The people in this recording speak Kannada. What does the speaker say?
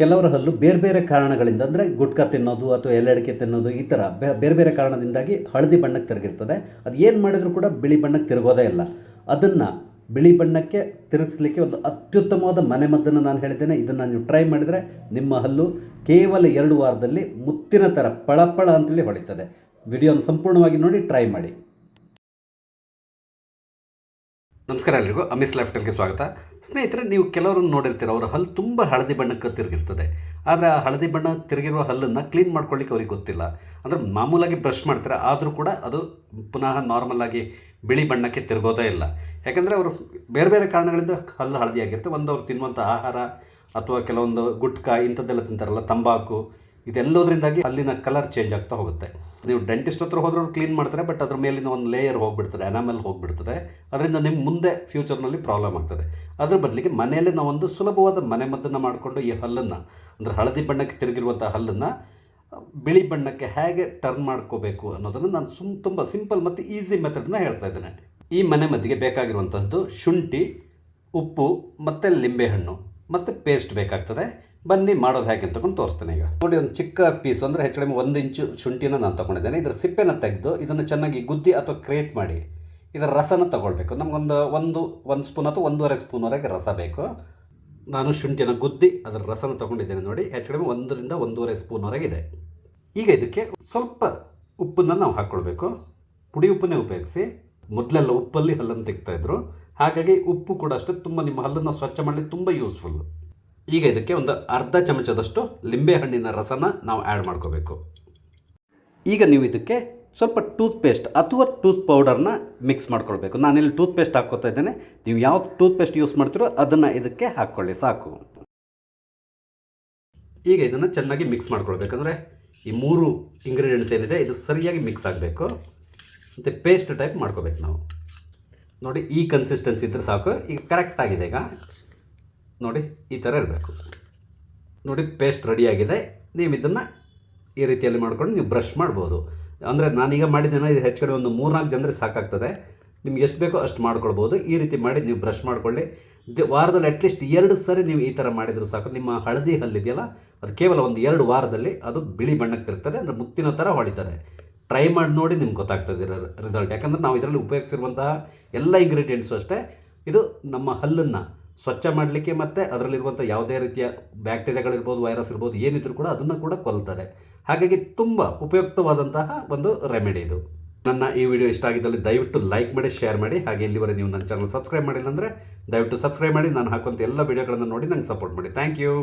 ಕೆಲವರ ಹಲ್ಲು ಬೇರೆ ಬೇರೆ ಕಾರಣಗಳಿಂದ, ಅಂದರೆ ಗುಟ್ಕಾ ತಿನ್ನೋದು ಅಥವಾ ಎಲೆಡಿಕೆ ತಿನ್ನೋದು ಈ ಥರ ಬೇರೆ ಬೇರೆ ಕಾರಣದಿಂದಾಗಿ ಹಳದಿ ಬಣ್ಣಕ್ಕೆ ತಿರುಗಿರ್ತದೆ. ಅದು ಏನು ಮಾಡಿದರೂ ಕೂಡ ಬಿಳಿ ಬಣ್ಣಕ್ಕೆ ತಿರುಗೋದೇ ಇಲ್ಲ. ಅದನ್ನು ಬಿಳಿ ಬಣ್ಣಕ್ಕೆ ತಿರುಗಿಸ್ಲಿಕ್ಕೆ ಒಂದು ಅತ್ಯುತ್ತಮವಾದ ಮನೆಮದ್ದನ್ನು ನಾನು ಹೇಳಿದ್ದೇನೆ. ಇದನ್ನು ನೀವು ಟ್ರೈ ಮಾಡಿದರೆ ನಿಮ್ಮ ಹಲ್ಲು ಕೇವಲ ಎರಡು ವಾರದಲ್ಲಿ ಮುತ್ತಿನ ಥರ ಪಳಪಳ ಅಂತೇಳಿ ಹೊಳಿತದೆ. ವಿಡಿಯೋನ ಸಂಪೂರ್ಣವಾಗಿ ನೋಡಿ, ಟ್ರೈ ಮಾಡಿ. ನಮಸ್ಕಾರ ಎಲ್ರಿಗೂ. ಅಮಿಸ್ ಲೈಫ್ ಟೈಲ್ಗೆ ಸ್ವಾಗತ. ಸ್ನೇಹಿತರೆ, ನೀವು ಕೆಲವರನ್ನು ನೋಡಿರ್ತೀರ, ಅವರ ಹಲ್ಲು ತುಂಬ ಹಳದಿ ಬಣ್ಣಕ್ಕೆ ತಿರುಗಿರ್ತದೆ. ಆದರೆ ಆ ಹಳದಿ ಬಣ್ಣ ತಿರುಗಿರುವ ಹಲ್ಲನ್ನು ಕ್ಲೀನ್ ಮಾಡ್ಕೊಳ್ಳಿಕ್ಕೆ ಅವ್ರಿಗೆ ಗೊತ್ತಿಲ್ಲ. ಅಂದರೆ ಮಾಮೂಲಾಗಿ ಬ್ರಷ್ ಮಾಡ್ತಾರೆ, ಆದರೂ ಕೂಡ ಅದು ಪುನಃ ನಾರ್ಮಲ್ ಆಗಿ ಬಿಳಿ ಬಣ್ಣಕ್ಕೆ ತಿರುಗೋದೇ ಇಲ್ಲ. ಯಾಕಂದರೆ ಅವರು ಬೇರೆ ಬೇರೆ ಕಾರಣಗಳಿಂದ ಹಲ್ಲು ಹಳದಿ ಆಗಿರುತ್ತೆ ಒಂದು ಅವ್ರು ತಿನ್ನುವಂಥ ಆಹಾರ, ಅಥವಾ ಕೆಲವೊಂದು ಗುಟ್ಕಾ, ಇಂಥದ್ದೆಲ್ಲ ತಿಂತಾರಲ್ಲ, ತಂಬಾಕು ಇದೆಲ್ಲದರಿಂದಾಗಿ ಅಲ್ಲಿನ ಕಲರ್ ಚೇಂಜ್ ಆಗ್ತಾ ಹೋಗುತ್ತೆ. ನೀವು ಡೆಂಟಿಸ್ಟ್ ಹತ್ರ ಹೋದ್ರೂ ಕ್ಲೀನ್ ಮಾಡ್ತಾರೆ ಬಟ್ ಅದ್ರ ಮೇಲಿನ ಒಂದು ಲೇಯರ್ ಹೋಗ್ಬಿಡ್ತದೆ ಅನಾಮಲ್ ಹೋಗ್ಬಿಡ್ತದೆ. ಅದರಿಂದ ನಿಮ್ಮ ಮುಂದೆ ಫ್ಯೂಚರ್ನಲ್ಲಿ ಪ್ರಾಬ್ಲಮ್ ಆಗ್ತದೆ. ಅದ್ರ ಬದಲಿಗೆ ಮನೆಯಲ್ಲೇ ನಾವೊಂದು ಸುಲಭವಾದ ಮನೆಮದ್ದನ್ನು ಮಾಡಿಕೊಂಡು ಈ ಹಲ್ಲನ್ನು, ಅಂದರೆ ಹಳದಿ ಬಣ್ಣಕ್ಕೆ ತಿರುಗಿರುವಂಥ ಹಲ್ಲನ್ನು, ಬಿಳಿ ಬಣ್ಣಕ್ಕೆ ಹೇಗೆ ಟರ್ನ್ ಮಾಡ್ಕೋಬೇಕು ಅನ್ನೋದನ್ನು ನಾನು ಸುಮ್ ತುಂಬ ಸಿಂಪಲ್ ಮತ್ತು ಈಸಿ ಮೆಥಡ್ನ ಹೇಳ್ತಾ ಇದ್ದೇನೆ. ಈ ಮನೆ ಮದ್ದಿಗೆ ಬೇಕಾಗಿರುವಂಥದ್ದು ಶುಂಠಿ, ಉಪ್ಪು ಮತ್ತು ಲಿಂಬೆಹಣ್ಣು ಮತ್ತು ಪೇಸ್ಟ್ ಬೇಕಾಗ್ತದೆ. ಬನ್ನಿ, ಮಾಡೋದು ಹೇಗೆ ಅಂತ ತಗೊಂಡು ತೋರಿಸ್ತೇನೆ ಈಗ. ನೋಡಿ, ಒಂದು ಚಿಕ್ಕ ಪೀಸ್ ಅಂದರೆ ಹೆಚ್ಚು ಕಡಿಮೆ ಒಂದು ಇಂಚು ಶುಂಠಿನ ನಾನು ತೊಗೊಂಡಿದ್ದೇನೆ. ಇದರ ಸಿಪ್ಪೆನ ತೆಗೆದು ಇದನ್ನು ಚೆನ್ನಾಗಿ ಗುದ್ದಿ ಅಥವಾ ಕ್ರಿಯೇಟ್ ಮಾಡಿ ಇದರ ರಸನ ತಗೊಳ್ಬೇಕು. ನಮಗೊಂದು ಒಂದು ಒಂದು ಸ್ಪೂನ್ ಅಥವಾ ಒಂದೂವರೆ ಸ್ಪೂನ್ವರೆಗೆ ರಸ ಬೇಕು. ನಾನು ಶುಂಠಿನ ಗುದ್ದಿ ಅದರ ರಸನ ತೊಗೊಂಡಿದ್ದೇನೆ ನೋಡಿ. ಹೆಚ್ಚು ಕಡಿಮೆ ಒಂದರಿಂದ ಒಂದೂವರೆ ಸ್ಪೂನ್ವರೆಗಿದೆ ಈಗ ಇದಕ್ಕೆ ಸ್ವಲ್ಪ ಉಪ್ಪನ್ನು ನಾವು ಹಾಕ್ಕೊಳ್ಬೇಕು ಪುಡಿ ಉಪ್ಪನ್ನೇ ಉಪಯೋಗಿಸಿ. ಮೊದಲೆಲ್ಲ ಉಪ್ಪಲ್ಲಿ ಹಲ್ಲನ್ನು ತೆಗ್ತಾಯಿದ್ರು ಹಾಗಾಗಿ ಉಪ್ಪು ಕೂಡ ಅಷ್ಟೇ ತುಂಬ, ನಿಮ್ಮ ಹಲ್ಲನ್ನು ಸ್ವಚ್ಛ ಮಾಡಲಿಕ್ಕೆ ತುಂಬ ಯೂಸ್ಫುಲ್ ಈಗ ಇದಕ್ಕೆ ಒಂದು ಅರ್ಧ ಚಮಚದಷ್ಟು ಲಿಂಬೆ ಹಣ್ಣಿನ ರಸನ ನಾವು ಆ್ಯಡ್ ಮಾಡ್ಕೋಬೇಕು. ಈಗ ನೀವು ಇದಕ್ಕೆ ಸ್ವಲ್ಪ ಟೂತ್ ಪೇಸ್ಟ್ ಅಥವಾ ಟೂತ್ ಪೌಡರ್ನ ಮಿಕ್ಸ್ ಮಾಡ್ಕೊಳ್ಬೇಕು. ನಾನಿಲ್ಲಿ ಟೂತ್ ಪೇಸ್ಟ್ ಹಾಕ್ಕೋತಾ ಇದ್ದೇನೆ. ನೀವು ಯಾವ ಟೂತ್ ಪೇಸ್ಟ್ ಯೂಸ್ ಮಾಡ್ತೀರೋ ಅದನ್ನು ಇದಕ್ಕೆ ಹಾಕ್ಕೊಳ್ಳಿ, ಸಾಕು. ಈಗ ಇದನ್ನು ಚೆನ್ನಾಗಿ ಮಿಕ್ಸ್ ಮಾಡ್ಕೊಳ್ಬೇಕಂದ್ರೆ ಈ ಮೂರು ಇಂಗ್ರೀಡಿಯೆಂಟ್ಸ್ ಏನಿದೆ, ಇದು ಸರಿಯಾಗಿ ಮಿಕ್ಸ್ ಆಗಬೇಕು. ಮತ್ತು ಪೇಸ್ಟ್ ಟೈಪ್ ಮಾಡ್ಕೋಬೇಕು ನಾವು. ನೋಡಿ, ಈ ಕನ್ಸಿಸ್ಟೆನ್ಸಿ ಇದ್ದರೆ ಸಾಕು. ಈಗ ಕರೆಕ್ಟ್ ಆಗಿದೆ ಈಗ. ನೋಡಿ, ಈ ಥರ ಇರಬೇಕು. ನೋಡಿ ಪೇಸ್ಟ್ ರೆಡಿಯಾಗಿದೆ ನೀವು ಇದನ್ನು ಈ ರೀತಿಯಲ್ಲಿ ಮಾಡ್ಕೊಂಡು ನೀವು ಬ್ರಷ್ ಮಾಡ್ಬೋದು. ಅಂದರೆ ನಾನೀಗ ಮಾಡಿದ್ದೇನೆ, ಇದು ಹೆಚ್ಚು ಕಡೆ ಒಂದು ಮೂರ್ನಾಲ್ಕು ಜನರಿಗೆ ಸಾಕಾಗ್ತದೆ. ನಿಮ್ಗೆ ಎಷ್ಟು ಬೇಕೋ ಅಷ್ಟು ಮಾಡ್ಕೊಳ್ಬೋದು. ಈ ರೀತಿ ಮಾಡಿ ನೀವು ಬ್ರಷ್ ಮಾಡ್ಕೊಳ್ಳಿ. ವಾರದಲ್ಲಿ ಅಟ್ಲೀಸ್ಟ್ ಎರಡು ಸರಿ ನೀವು ಈ ಥರ ಮಾಡಿದರೂ ಸಾಕು. ನಿಮ್ಮ ಹಳದಿ ಹಲ್ಲಿದೆಯಲ್ಲ, ಅದು ಕೇವಲ ಒಂದು ಎರಡು ವಾರದಲ್ಲಿ ಅದು ಬಿಳಿ ಬಣ್ಣಕ್ಕೆ ತಿರುಗ್ತದೆ, ಅಂದರೆ ಮುತ್ತಿನ ಥರ ಹೊಳಿತದೆ. ಟ್ರೈ ಮಾಡಿ ನೋಡಿ ನಿಮ್ಗೆ ಗೊತ್ತಾಗ್ತದೆ ರಿಸಲ್ಟ್ ಯಾಕಂದರೆ ನಾವು ಇದರಲ್ಲಿ ಉಪಯೋಗಿಸಿರುವಂತಹ ಎಲ್ಲ ಇಂಗ್ರೀಡಿಯೆಂಟ್ಸು ಅಷ್ಟೇ. ಇದು ನಮ್ಮ ಹಲ್ಲನ್ನು ಸ್ವಚ್ಛ ಮಾಡಲಿಕ್ಕೆ ಮತ್ತು ಅದರಲ್ಲಿರುವಂಥ ಯಾವುದೇ ರೀತಿಯ ಬ್ಯಾಕ್ಟೀರಿಯಾಗಳಿರ್ಬೋದು, ವೈರಸ್ ಇರ್ಬೋದು, ಏನಿದ್ರು ಕೂಡ ಅದನ್ನು ಕೂಡ ಕೊಲ್ತಾರೆ. ಹಾಗಾಗಿ ತುಂಬ ಉಪಯುಕ್ತವಾದಂತಹ ಒಂದು ರೆಮಿಡಿ ಇದು. ನನ್ನ ಈ ವಿಡಿಯೋ ಇಷ್ಟ ಆಗಿದ್ದಲ್ಲಿ ದಯವಿಟ್ಟು ಲೈಕ್ ಮಾಡಿ, ಶೇರ್ ಮಾಡಿ, ಹಾಗೆ ಇಲ್ಲಿವರೆ ನೀವು ನನ್ನ ಚಾನಲ್ ಸಬ್ಸ್ಕ್ರೈಬ್ ಮಾಡಿಲ್ಲ ಅಂದರೆ ದಯವಿಟ್ಟು ಸಬ್ಸ್ಕ್ರೈಬ್ ಮಾಡಿ, ನಾನು ಹಾಕುವಂಥ ಎಲ್ಲ ವಿಡಿಯೋಗಳನ್ನು ನೋಡಿ ನಂಗೆ ಸಪೋರ್ಟ್ ಮಾಡಿ. Thank you.